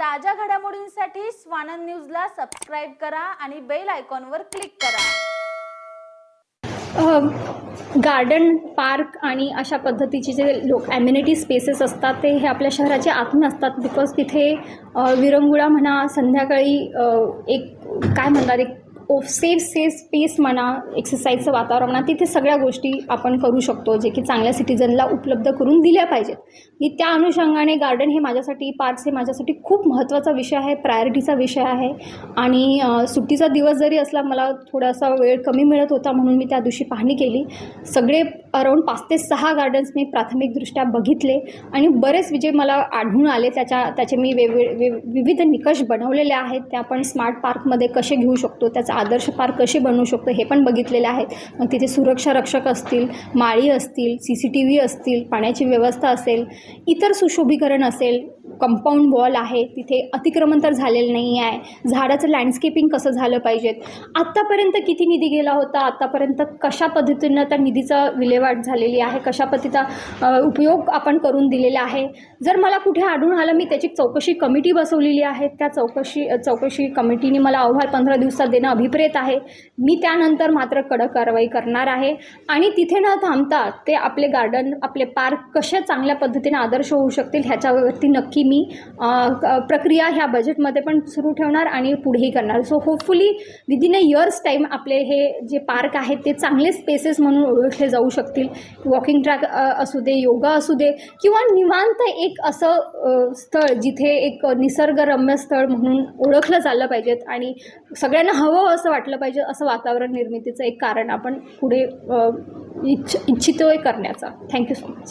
ताज्या घडामोडींसाठी स्वानंद न्यूजला सबस्क्राईब करा आणि बेल आयकॉनवर क्लिक करा. गार्डन पार्क आणि अशा पद्धतीचे जे लोक ॲम्युनिटी स्पेसेस असतात ते हे आपल्या शहराचे आत्मे असतात बिकॉज तिथे विरंगुळा म्हणा संध्याकाळी एक काय म्हणतात एक ओ सेफ सेफ स्पेस म्हणा एक्सरसाइजचं वातावरण म्हणा तिथे सगळ्या गोष्टी आपण करू शकतो जे की चांगल्या सिटीजनला उपलब्ध करून दिल्या पाहिजेत. मी त्या अनुषंगाने गार्डन हे माझ्यासाठी पार्क्स हे माझ्यासाठी खूप महत्त्वाचा विषय आहे प्रायोरिटीचा विषय आहे. आणि सुट्टीचा दिवस जरी असला मला थोडासा वेळ कमी मिळत होता म्हणून मी त्या दिवशी पाहणी केली. सगळे अराऊंड पाच ते सहा गार्डन्स मी प्राथमिकदृष्ट्या बघितले आणि बरेच विजय मला आढळून आले. त्याच्या त्याचे मी वेगवेग विविध निकष बनवलेले आहेत. ते आपण स्मार्ट पार्कमध्ये कसे घेऊ शकतो त्याचा आदर्श पार्क कसे बनवू शकतो हे पण बघितलेले आहेत. मग तिथे सुरक्षा रक्षक असतील माळी असतील सी सी टी व्ही असतील पाण्याची व्यवस्था असेल इतर सुशोभीकरण असेल कंपाऊंड वॉल आहे तिथे अतिक्रमण तर झालेलं नाही आहे झाडाचं लँडस्केपिंग कसं झालं पाहिजेत आत्तापर्यंत किती निधी गेला होता? आत्तापर्यंत कशा पद्धतीनं त्या निधीचा विल्हेवाट झालेली आहे? कशा पद्धतीचा उपयोग आपण करून दिलेला आहे? जर मला कुठे आढळून आलं मी त्याची चौकशी कमिटी बसवलेली आहे. त्या चौकशी चौकशी कमिटीने मला अहवाल पंधरा दिवसात देणं अभिप्रेत आहे. मी त्यानंतर मात्र कडक कारवाई करणार आहे. आणि तिथे न थांबता ते आपले गार्डन आपले पार्क कशा चांगल्या पद्धतीने आदर्श होऊ शकतील ह्याच्यावरती नक्की मी प्रक्रिया ह्या बजेटमध्ये पण सुरू ठेवणार आणि पुढेही करणार. So hopefully within a years time आपले हे जे पार्क आहेत ते चांगले स्पेसेस म्हणून ओळखले जाऊ शकतील. वॉकिंग ट्रॅक असू दे योगा असू दे किंवा निवांत एक असं स्थळ जिथे एक निसर्गरम्य स्थळ म्हणून ओळखलं झालं पाहिजेत आणि सगळ्यांना हवं असं वाटलं पाहिजे असं वातावरण निर्मितीचं एक कारण आपण पुढे इच्छ इच्छितोय करण्याचा. Thank you so much